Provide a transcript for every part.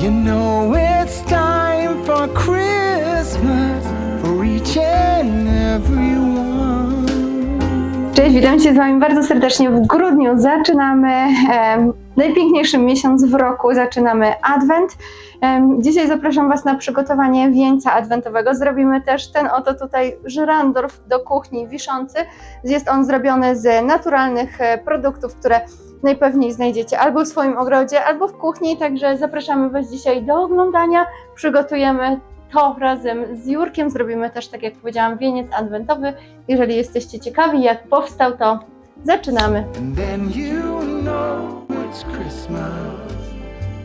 You know it's time for Christmas for each and every one. Cześć, witam Cię z Wami bardzo serdecznie. W grudniu zaczynamy em, najpiękniejszy miesiąc w roku, zaczynamy Adwent. Dzisiaj zapraszam Was na przygotowanie wieńca adwentowego. Zrobimy też ten oto tutaj żyrandol do kuchni wiszący. Jest on zrobiony z naturalnych e, produktów, które najpewniej znajdziecie albo w swoim ogrodzie, albo w kuchni. Także zapraszamy Was dzisiaj do oglądania. Przygotujemy to razem z Jurkiem. Zrobimy też, tak jak powiedziałam, wieniec adwentowy. Jeżeli jesteście ciekawi, jak powstał, to zaczynamy.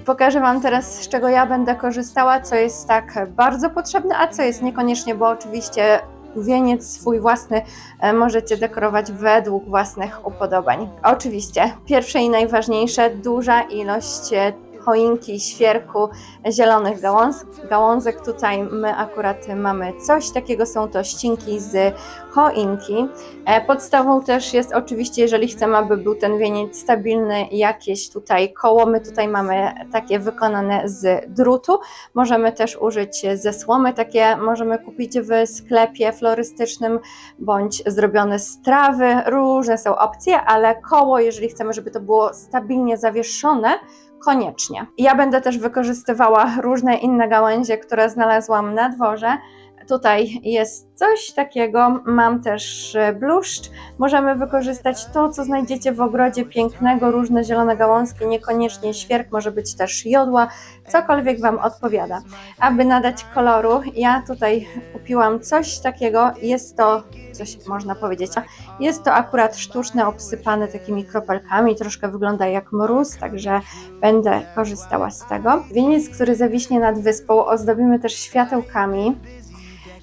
Pokażę Wam teraz, z czego ja będę korzystała, co jest tak bardzo potrzebne, a co jest niekoniecznie, bo oczywiście wieniec swój własny e, możecie dekorować według własnych upodobań. Oczywiście, pierwsze i najważniejsze, duża ilość e, choinki, świerku, zielonych gałąz, gałązek. Tutaj my akurat mamy coś takiego, są to ścinki z choinki. E, Podstawą też jest oczywiście, jeżeli chcemy, aby był ten wieniec stabilny, jakieś tutaj koło. My tutaj mamy takie wykonane z drutu. Możemy też użyć ze słomy, takie możemy kupić w sklepie florystycznym, bądź zrobione z trawy. Różne są opcje, ale koło, jeżeli chcemy, żeby to było stabilnie zawieszone, koniecznie. Ja będę też wykorzystywała różne inne gałęzie, które znalazłam na dworze. Tutaj jest coś takiego, mam też e, bluszcz. Możemy wykorzystać to, co znajdziecie w ogrodzie pięknego, różne zielone gałązki, niekoniecznie świerk, może być też jodła, cokolwiek Wam odpowiada. Aby nadać koloru, ja tutaj kupiłam coś takiego, jest to, coś można powiedzieć, jest to akurat sztuczne, obsypane takimi kropelkami, troszkę wygląda jak mróz, także będę korzystała z tego. Wieniec, który zawiśnie nad wyspą, ozdobimy też światełkami.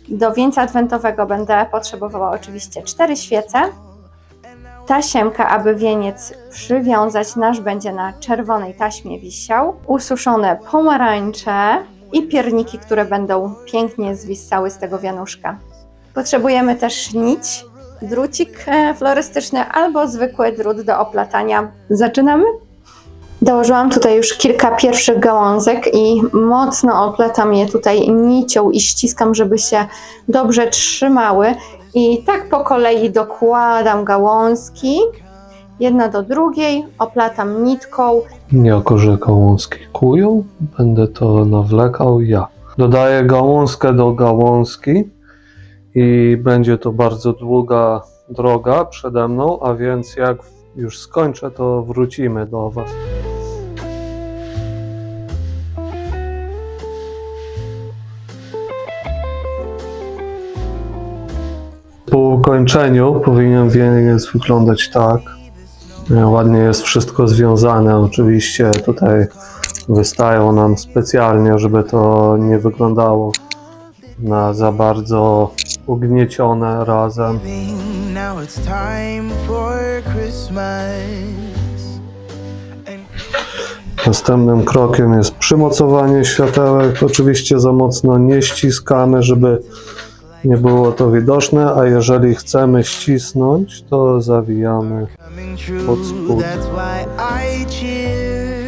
Do wieńca adwentowego będę potrzebowała oczywiście cztery świece. Tasiemka, aby wieniec przywiązać, nasz będzie na czerwonej taśmie wisiał. Ususzone pomarańcze i pierniki, które będą pięknie zwisały z tego wianuszka. Potrzebujemy też nić, drucik e, florystyczny albo zwykły drut do oplatania. Zaczynamy? Dołożyłam tutaj już kilka pierwszych gałązek i mocno opletam je tutaj nicią i ściskam, żeby się dobrze trzymały. I tak po kolei dokładam gałązki, jedna do drugiej, oplatam nitką. Jako, że gałązki kują, będę to nawlekał ja. Dodaję gałązkę do gałązki i będzie to bardzo długa droga przede mną, a więc jak już skończę, to wrócimy do Was. Po ukończeniu powinien wieniec wyglądać tak. E, Ładnie jest wszystko związane. Oczywiście tutaj wystają nam specjalnie, żeby to nie wyglądało na za bardzo ugniecione razem. Następnym krokiem jest przymocowanie światełek. Oczywiście za mocno nie ściskamy, żeby nie było to widoczne, a jeżeli chcemy ścisnąć, to zawijamy. Pod spód. that's why I cheer.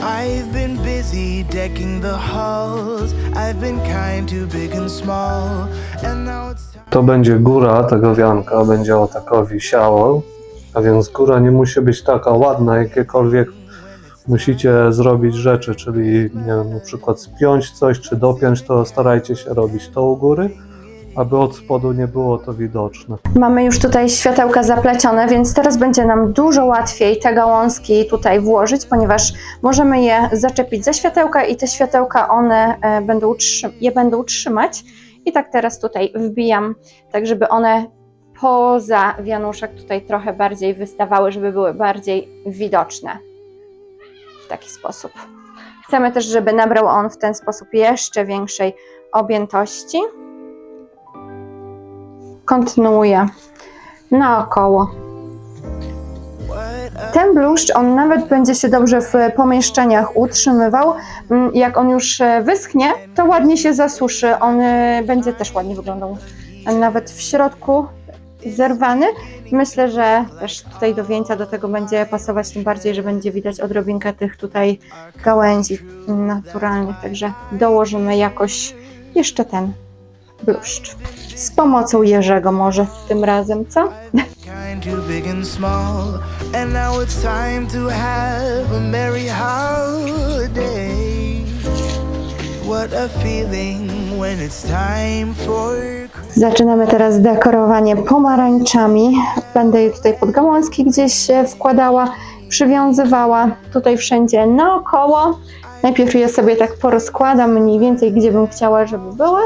I've been busy decking the halls. I've been kind to big and small. And now it's time. To będzie góra tego wianka, będzie o tako wisiało, a więc góra nie musi być taka ładna, jakiekolwiek musicie zrobić rzeczy, czyli nie wiem, na przykład spiąć coś, czy dopiąć, to starajcie się robić to u góry, aby od spodu nie było to widoczne. Mamy już tutaj światełka zaplecione, więc teraz będzie nam dużo łatwiej te gałązki tutaj włożyć, ponieważ możemy je zaczepić za światełka i te światełka one e, będą je będą trzymać. I tak teraz tutaj wbijam, tak żeby one poza wianuszek tutaj trochę bardziej wystawały, żeby były bardziej widoczne. Taki sposób. Chcemy też, żeby nabrał on w ten sposób jeszcze większej objętości. Kontynuuję naokoło. Ten bluszcz, on nawet będzie się dobrze w pomieszczeniach utrzymywał. Mm, Jak on już e, wyschnie, to ładnie się zasuszy. On e, będzie też ładnie wyglądał. Nawet w środku zerwany. Myślę, że też tutaj do wieńca do tego będzie pasować, tym bardziej, że będzie widać odrobinkę tych tutaj gałęzi naturalnych, także dołożymy jakoś jeszcze ten bluszcz. Z pomocą Jerzego może tym razem, co? What a feeling when it's time for Zaczynamy teraz dekorowanie pomarańczami. Będę je tutaj pod gałązki gdzieś wkładała, przywiązywała tutaj wszędzie naokoło. Najpierw je sobie tak porozkładam mniej więcej, gdzie bym chciała, żeby były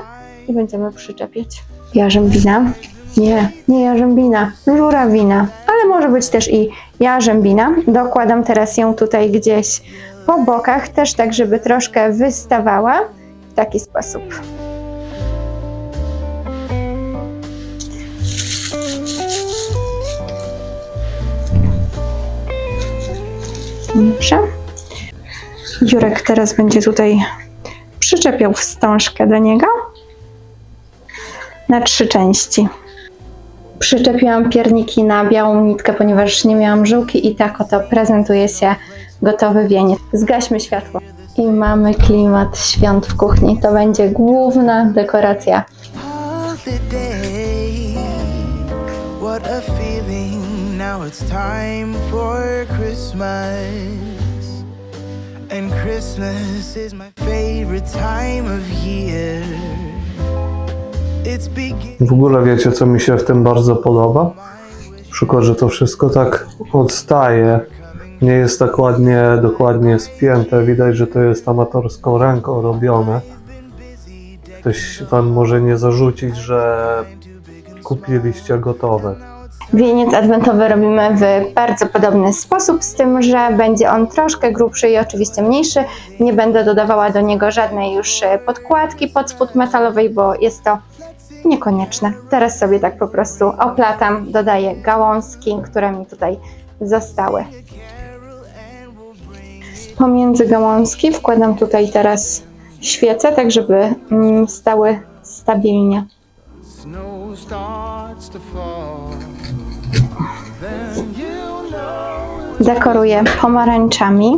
i będziemy przyczepiać. Jarzębina. Nie, nie jarzębina, żurawina, ale może być też i jarzębina. Dokładam teraz ją tutaj gdzieś po bokach, też tak, żeby troszkę wystawała w taki sposób. Dobrze. Jurek teraz będzie tutaj przyczepiał wstążkę do niego na trzy części. Przyczepiłam pierniki na białą nitkę, ponieważ nie miałam żyłki i tak oto prezentuje się gotowy wieniec. Zgaśmy światło. I mamy klimat świąt w kuchni. To będzie główna dekoracja. It's time for Christmas. And Christmas is my favorite time of year. It's beginning. W ogóle wiecie, co mi się w tym bardzo podoba? Przykład, że to wszystko tak odstaje. Nie jest tak ładnie, dokładnie spięte. Widać, że to jest amatorską ręką robione. Ktoś wam może nie zarzucić, że kupiliście gotowe. Wieniec adwentowy robimy w bardzo podobny sposób, z tym, że będzie on troszkę grubszy i oczywiście mniejszy. Nie będę dodawała do niego żadnej już e, podkładki pod spód metalowej, bo jest to niekonieczne. Teraz sobie tak po prostu oplatam, dodaję gałązki, które mi tutaj zostały. Pomiędzy gałązki wkładam tutaj teraz świece, tak żeby mm, stały stabilnie. Snow starts to fall. Dekoruję pomarańczami.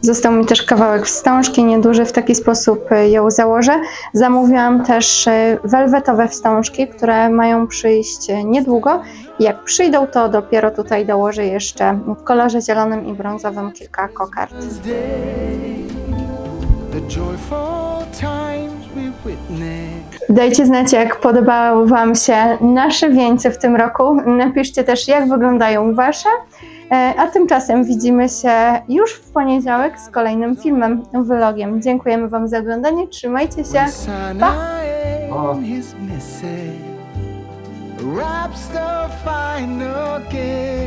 Został mi też kawałek wstążki, nieduży, w taki sposób y, ją założę. Zamówiłam też y, welwetowe wstążki, które mają przyjść y, niedługo. Jak przyjdą, to dopiero tutaj dołożę jeszcze w kolorze zielonym i brązowym kilka kokard. the joyful times we witness. Dajcie znać, jak podobały Wam się nasze wieńce w tym roku. Napiszcie też, jak wyglądają Wasze. E, A tymczasem widzimy się już w poniedziałek z kolejnym filmem, vlogiem. Dziękujemy Wam za oglądanie, trzymajcie się. Wraps the final gift